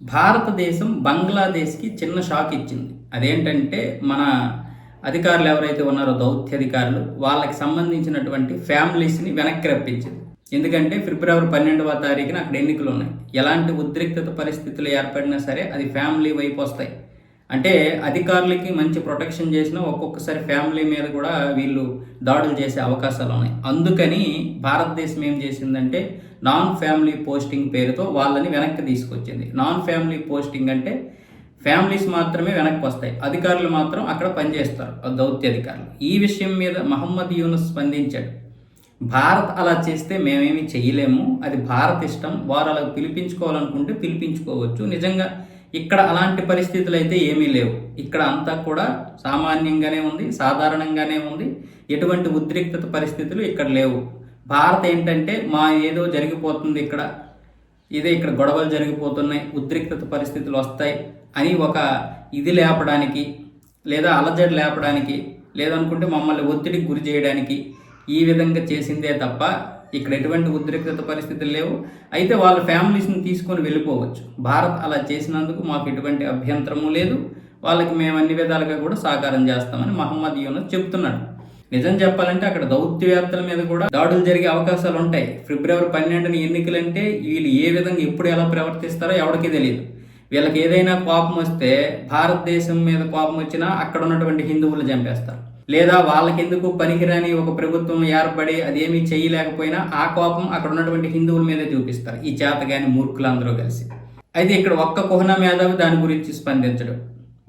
భారతదేశం బంగ్లాదేశ్కి చిన్న షాక్ ఇచ్చింది. అదేంటంటే మన అధికారులు ఎవరైతే ఉన్నారో దౌత్యాధికారులు వాళ్ళకి సంబంధించినటువంటి ఫ్యామిలీస్ని వెనక్కి రప్పించింది. ఎందుకంటే ఫిబ్రవరి పన్నెండవ తారీఖున అక్కడ ఎన్నికలు ఉన్నాయి. ఎలాంటి ఉద్రిక్తత పరిస్థితులు ఏర్పడినా సరే అది ఫ్యామిలీ వైపు వస్తాయి. అంటే అధికారులకి మంచి ప్రొటెక్షన్ చేసినా ఒక్కొక్కసారి ఫ్యామిలీ మీద కూడా వీళ్ళు దాడులు చేసే అవకాశాలు ఉన్నాయి. అందుకని భారతదేశం ఏం చేసిందంటే నాన్ ఫ్యామిలీ పోస్టింగ్ పేరుతో వాళ్ళని వెనక్కి తీసుకొచ్చింది. నాన్ ఫ్యామిలీ పోస్టింగ్ అంటే ఫ్యామిలీస్ మాత్రమే వెనక్కి వస్తాయి. అధికారులు మాత్రం అక్కడ పనిచేస్తారు. దౌత్య అధికారులు. ఈ విషయం మీద మహమ్మద్ యూనస్ స్పందించాడు. భారత్ అలా చేస్తే మేమేమి చేయలేము. అది భారత్ ఇష్టం. వారు అలా పిలిపించుకోవాలనుకుంటే పిలిపించుకోవచ్చు. నిజంగా ఇక్కడ అలాంటి పరిస్థితులు అయితే ఏమీ లేవు. ఇక్కడ అంతా కూడా సామాన్యంగానే ఉంది సాధారణంగానే ఉంది. ఎటువంటి ఉద్రిక్తత పరిస్థితులు ఇక్కడ లేవు. భారత్ ఏంటంటే మా ఏదో జరిగిపోతుంది ఇక్కడ ఇదే ఇక్కడ గొడవలు జరిగిపోతున్నాయి ఉద్రిక్తత పరిస్థితులు వస్తాయి అని ఒక ఇది లేపడానికి లేదా అలజడి లేపడానికి లేదనుకుంటే మమ్మల్ని ఒత్తిడికి గురి చేయడానికి ఈ విధంగా చేసిందే తప్ప ఇక్కడ ఎటువంటి ఉద్రిక్తత పరిస్థితులు లేవు. అయితే వాళ్ళ ఫ్యామిలీస్ని తీసుకొని వెళ్ళిపోవచ్చు. భారత్ అలా చేసినందుకు మాకు ఎటువంటి అభ్యంతరము లేదు. వాళ్ళకి మేము అన్ని విధాలుగా కూడా సహకారం చేస్తామని మహమ్మద్ యూనస్ చెప్తున్నాడు. నిజం చెప్పాలంటే అక్కడ దౌత్యవేత్తల మీద కూడా దాడులు జరిగే అవకాశాలు ఉంటాయి. ఫిబ్రవరి పన్నెండున ఎన్నికలంటే వీళ్ళు ఏ విధంగా ఎప్పుడు ఎలా ప్రవర్తిస్తారో ఎవరికీ తెలియదు వీళ్ళకి ఏదైనా కోపం వస్తే భారతదేశం మీద కోపం వచ్చినా అక్కడ ఉన్నటువంటి హిందువులు చంపేస్తారు. లేదా వాళ్ళకి ఎందుకు పనికిరాని ఒక ప్రభుత్వం ఏర్పడి అదేమీ చేయలేకపోయినా ఆ కోపం అక్కడ ఉన్నటువంటి హిందువుల మీదే చూపిస్తారు. ఈ చేతగాని మూర్ఖులందరూ కలిసి. అయితే ఇక్కడ ఒక్క కుహన మేధావి దాని గురించి స్పందించడం.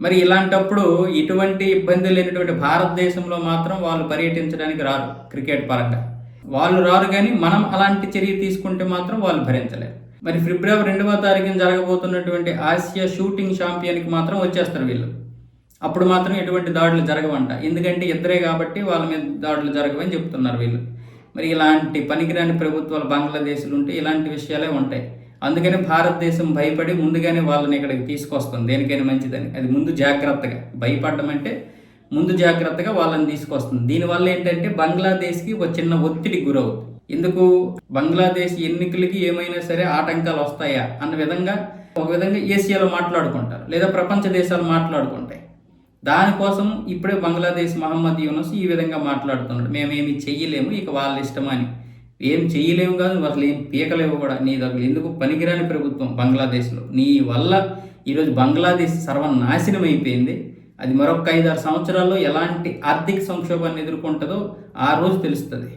మరి ఇలాంటప్పుడు ఇటువంటి ఇబ్బంది లేనటువంటి భారతదేశంలో మాత్రం వాళ్ళు పర్యటించడానికి రారు క్రికెట్ పరంగా. వాళ్ళు రారు కానీ మనం అలాంటి చర్య తీసుకుంటే మాత్రం వాళ్ళు భరించలేరు. మరి ఫిబ్రవరి రెండవ తారీఖున జరగబోతున్నటువంటి ఆసియా షూటింగ్ ఛాంపియన్కి మాత్రం వచ్చేస్తారు వీళ్ళు. అప్పుడు మాత్రం ఎటువంటి దాడులు జరగవంట. ఎందుకంటే ఇద్దరే కాబట్టి వాళ్ళ మీద దాడులు జరగవని చెప్తున్నారు వీళ్ళు. మరి ఇలాంటి పనికిరాని ప్రభుత్వాలు బంగ్లాదేశ్లు ఉంటే ఇలాంటి విషయాలే ఉంటాయి. అందుకని భారతదేశం భయపడి ముందుగానే వాళ్ళని ఇక్కడికి తీసుకొస్తుంది. దేనికైనా మంచిదని. అది ముందు జాగ్రత్తగా. భయపడడం అంటే ముందు జాగ్రత్తగా వాళ్ళని తీసుకొస్తుంది. దీనివల్ల ఏంటంటే బంగ్లాదేశ్కి ఒక చిన్న ఒత్తిడి గురవుతుంది. ఎందుకు? బంగ్లాదేశ్ ఎన్నికలకి ఏమైనా సరే ఆటంకాలు వస్తాయా? అన్న విధంగా ఒక విధంగా ఏసియాలో మాట్లాడుకుంటారు. లేదా ప్రపంచ దేశాలు మాట్లాడుకుంటాయి. దానికోసం ఇప్పుడే బంగ్లాదేశ్ మహమ్మద్ యూనస్ ఈ విధంగా మాట్లాడుతున్నాడు. మేమేమి చెయ్యలేము ఇక వాళ్ళ ఇష్టమని. ఏం చెయ్యలేము కాదు అసలు ఏం పీకలేవు కూడా. నీ దగ్గర ఎందుకు పనికిరాని ప్రభుత్వం బంగ్లాదేశ్లో? నీ వల్ల ఈరోజు బంగ్లాదేశ్ సర్వనాశనం అయిపోయింది. అది మరొక ఐదారు సంవత్సరాల్లో ఎలాంటి ఆర్థిక సంక్షోభాన్ని ఎదుర్కొంటుందో ఆ రోజు తెలుస్తుంది.